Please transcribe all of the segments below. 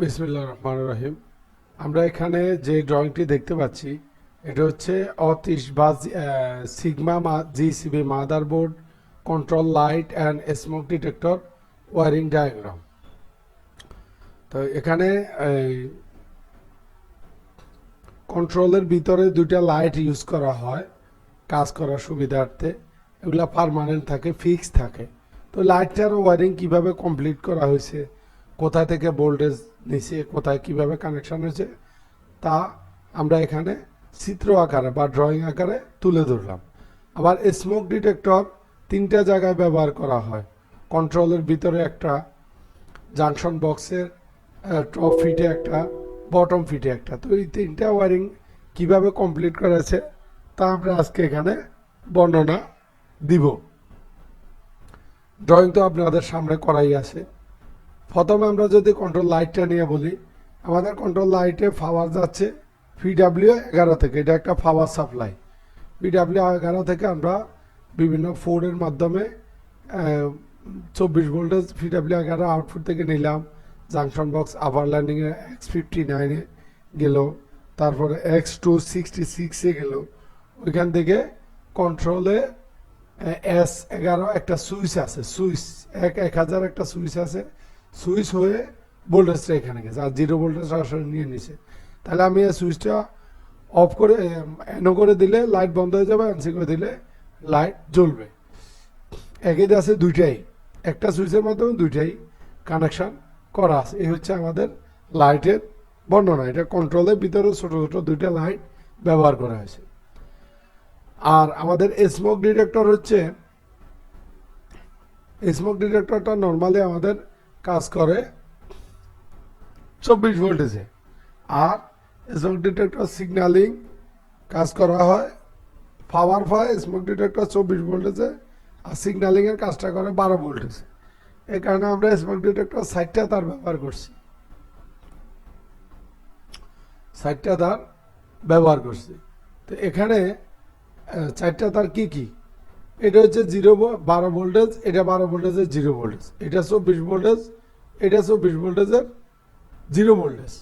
বিসমিল্লাহ রহমান রহিম। আমরা এখানে যে ড্রয়িংটি দেখতে পাচ্ছি, এটা হচ্ছে অতিশ বা Sigma GCB motherboard control light and smoke detector, wiring diagram. তো এখানে কন্ট্রোলের ভিতরে দুইটা লাইট ইউজ করা হয়, কাজ করার সুবিধার্থে। এগুলা পারমানেন্ট থাকে ফিক্স থাকে। তো লাইটটার ওয়ারিং কীভাবে কমপ্লিট করা হয়েছে কোথা থেকে ভোল্টেজ নিচে কোথায় কীভাবে কানেকশন হয়েছে, তা আমরা এখানে চিত্র আকারে বা ড্রয়িং আকারে তুলে ধরলাম। আবার স্মোক ডিটেক্টর তিনটা জায়গায় ব্যবহার করা হয়। কন্ট্রোলের ভিতরে একটা জাংশন বক্সের টপ ফিটে একটা বটম ফিটে একটা। তো এই তিনটা ওয়ারিং কীভাবে কমপ্লিট করেছে, তা আমরা আজকে এখানে বর্ণনা দিব। ড্রয়িং তো আপনাদের সামনে করাই আছে। প্রথমে আমরা যদি কন্ট্রোল লাইটটা নিয়ে বলি, আমাদের কন্ট্রোল লাইটে পাওয়ার যাচ্ছে পিডাব্লিউ এগারো থেকে। এটা একটা পাওয়ার সাপ্লাই পিডাব্লিউ এগারো থেকে আমরা বিভিন্ন ফোর্ডের মাধ্যমে চব্বিশ ভোল্টেজ পিডাব্লিউ এগারো আউটপুট থেকে নিলাম। জাংশন বক্স আপার ল্যান্ডিংয়ে এক্স ফিফটি নাইনে গেল। তারপরে এক্স টু সিক্সটি সিক্সে গেল। ওইখান থেকে কন্ট্রোলে এস এগারো একটা সুইচ আছে। সুইচ এক এক হাজার একটা সুইচ আছে। সুইচ হয়ে ভোল্টেজটা এখানে গেছে, আর জিরো ভোল্টেজ সরাসরি নিয়ে নিছে। তাহলে আমি এই সুইচটা অফ করে, এনো করে দিলে লাইট বন্ধ হয়ে যাবে আনসি করে দিলে লাইট জ্বলবে। একই আছে দুইটাই, একটা সুইচের মাধ্যমে দুইটাই কানেকশন করা আছে। এই হচ্ছে আমাদের লাইটের বর্ণনা। এটা কন্ট্রোলের ভিতরে ছোটো ছোটো দুইটা লাইট ব্যবহার করা হয়েছে। আর আমাদের স্মোক ডিটেক্টর হচ্ছে স্মোক ডিটেক্টরটা নর্মালি আমাদের কাজ করে। চব্বিশ ভোল্টেজে আর স্মোক ডিটেক্টর সিগন্যালিং কাজ করা হয়। পাওয়ার পায় স্মোক ডিটেক্টর চব্বিশ ভোল্টেজে আর সিগন্যালিংয়ের কাজটা করে বারো ভোল্টেজে এই কারণে আমরা স্মোক ডিটেক্টর সাইটটা তার ব্যবহার করছি। সাইটটা তার ব্যবহার করছি। তো এখানে চারটা তার কি কি? এটা হচ্ছে জিরো বারো ভোল্টেজ এটা বারো ভোল্টেজের জিরো ভোল্টেজ এটা চব্বিশ ভোল্টেজ এটা চব্বিশ ভোল্টেজের জিরো ভোল্টেজ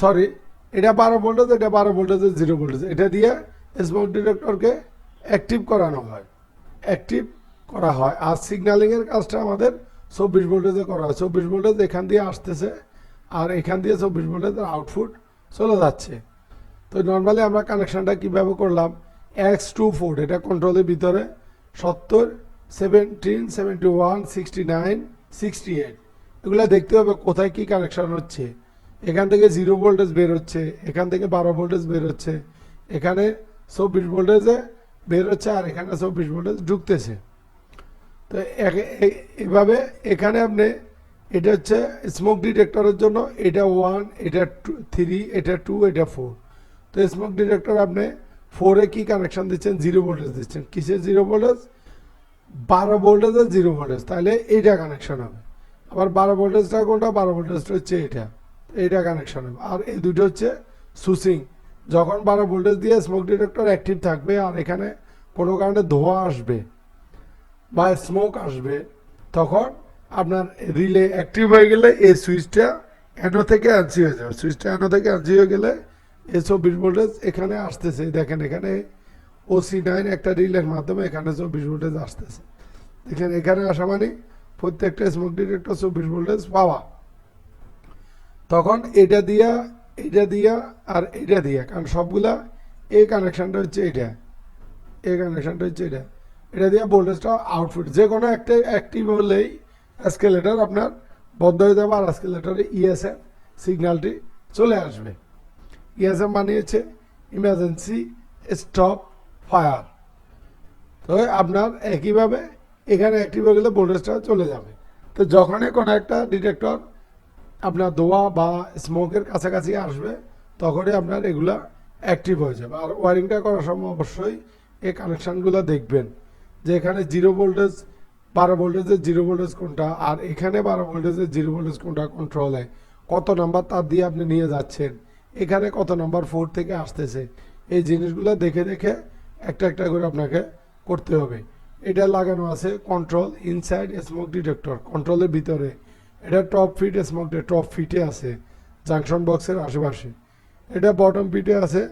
সরি এটা বারো ভোল্টেজ এটা বারো ভোল্টেজের জিরো ভোল্টেজ এটা দিয়ে স্মোক ডিটেক্টরকে অ্যাক্টিভ করানো হয়। অ্যাক্টিভ করা হয়। আর সিগন্যালিংয়ের কাজটা আমাদের চব্বিশ ভোল্টেজে করা হয়। চব্বিশ ভোল্টেজ এখান দিয়ে আসতেছে, আর এখান দিয়ে চব্বিশ ভোল্টেজের আউটপুট চলে যাচ্ছে। তো নর্মালি আমরা কানেকশনটা কীভাবে করলাম? এক্স টু ফোর এটা কন্ট্রোলের ভিতরে সত্তর seventeen seventy one sixty nine sixty eight এগুলো দেখতে হবে কোথায় কি কানেকশন হচ্ছে। এখান থেকে জিরো ভোল্টেজ বের হচ্ছে, এখান থেকে বারো ভোল্টেজ বের হচ্ছে, এখানে চব্বিশ ভোল্টেজে বের হচ্ছে আর এখানে চব্বিশ ভোল্টেজ ঢুকতেছে। তো এভাবে এখানে আপনি, এটা হচ্ছে স্মোক ডিটেক্টরের জন্য এটা ওয়ান এটা টু থ্রি এটা টু এটা ফোর তো স্মোক ডিটেক্টর আপনি ফোরে কি কানেকশন দিচ্ছেন? জিরো ভোল্টেজ দিচ্ছেন। কিসের জিরো ভোল্টেজ বারো ভোল্টেজের জিরো ভোল্টেজ তাহলে এইটা কানেকশন হবে। আবার বারো ভোল্টেজটা কোনটা? বারো ভোল্টেজটা হচ্ছে এটা এইটা কানেকশন হবে। আর এই দুটো হচ্ছে সুসিং যখন বারো ভোল্টেজ দিয়ে স্মোক ডিটেক্টর অ্যাক্টিভ থাকবে, আর এখানে কোনো কারণে ধোঁয়া আসবে বা স্মোক আসবে, তখন আপনার রিলে অ্যাক্টিভ হয়ে গেলে এই সুইচটা অ্যানো থেকে অ্যান্সি হয়ে যাবে। সুইচটা অ্যানো থেকে অ্যান্সি হয়ে গেলে এই চব্বিশ ভোল্টেজ এখানে আসতেছে। দেখেন এখানে ওসি নাইন একটা রিলের মাধ্যমে এখানে চব্বিশ ভোল্টেজ আসতেছে। দেখেন এখানে আসা মানে প্রত্যেকটা স্মোক ডিটেক্টর চব্বিশ ভোল্টেজ পাওয়া। তখন এটা দিয়া এটা দিয়া আর এটা দিয়া, কারণ সবগুলা এই কানেকশনটা হচ্ছে এটা। এই কানেকশনটা হচ্ছে এটা। এটা দিয়ে ভোল্টেজটা আউটপুট যে কোনো একটা অ্যাক্টিভ হলেই অ্যাসকেলেটার আপনার বন্ধ হয়ে যাবে আর অ্যাসকেলেটারে ইএসএম সিগন্যালটি চলে আসবে। ইএসএম বানিয়েছে ইমার্জেন্সি স্টপ ফায়ার তো আপনার একইভাবে এখানে অ্যাক্টিভ হয়ে গেলে ভোল্টেজটা চলে যাবে। তো যখনই কোনো একটা ডিটেক্টর আপনার দোয়া বা স্মোকের কাছাকাছি আসবে, তখনই আপনার এগুলা অ্যাক্টিভ হয়ে যাবে। আর ওয়ারিংটা করার সময় অবশ্যই এই কানেকশানগুলো দেখবেন, যে এখানে জিরো ভোল্টেজ বারো ভোল্টেজের জিরো ভোল্টেজ কোনটা, আর এখানে বারো ভোল্টেজের জিরো ভোল্টেজ কোনটা কন্ট্রোলে কত নাম্বার তার দিয়ে আপনি নিয়ে যাচ্ছেন। এখানে কত নাম্বার ফোর থেকে আসতেছে? এই জিনিসগুলো দেখে দেখে একটা একটা করে আপনাকে করতে হবে। এটা লাগানো আছে কন্ট্রোল ইনসাইড স্মোক ডিটেক্টর কন্ট্রোলের ভিতরে। এটা টপ ফিট স্মোকটা টপ ফিটে আছে জাংশন বক্সের আশেপাশে। এটা বটম ফিটে আছে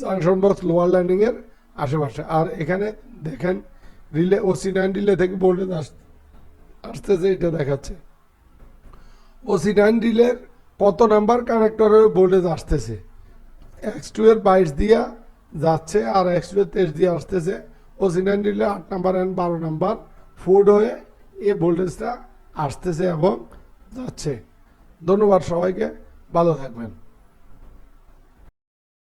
জাংশন বক্স লোয়ার ল্যান্ডিংয়ের আশেপাশে। আর এখানে দেখেন রিলে ওসি নাইন রিলে থেকে ভোল্টেজ আস, আসতেছে, এটা দেখাচ্ছে। ওসি নাইন রিলের কত নাম্বার কানেক্টরের ভোল্টেজ আসতেছে? এক্স টু এর বাইশ দিয়া যাচ্ছে আর এক্স টু এর তেইশ দিয়ে আসতেছে। ও সিগন্যাল দিলে আট নাম্বার অ্যান্ড বারো নাম্বার। ফুড হয়ে এই ভোল্টেজটা আসতেছে এবং যাচ্ছে। ধন্যবাদ সবাইকে। ভালো থাকবেন।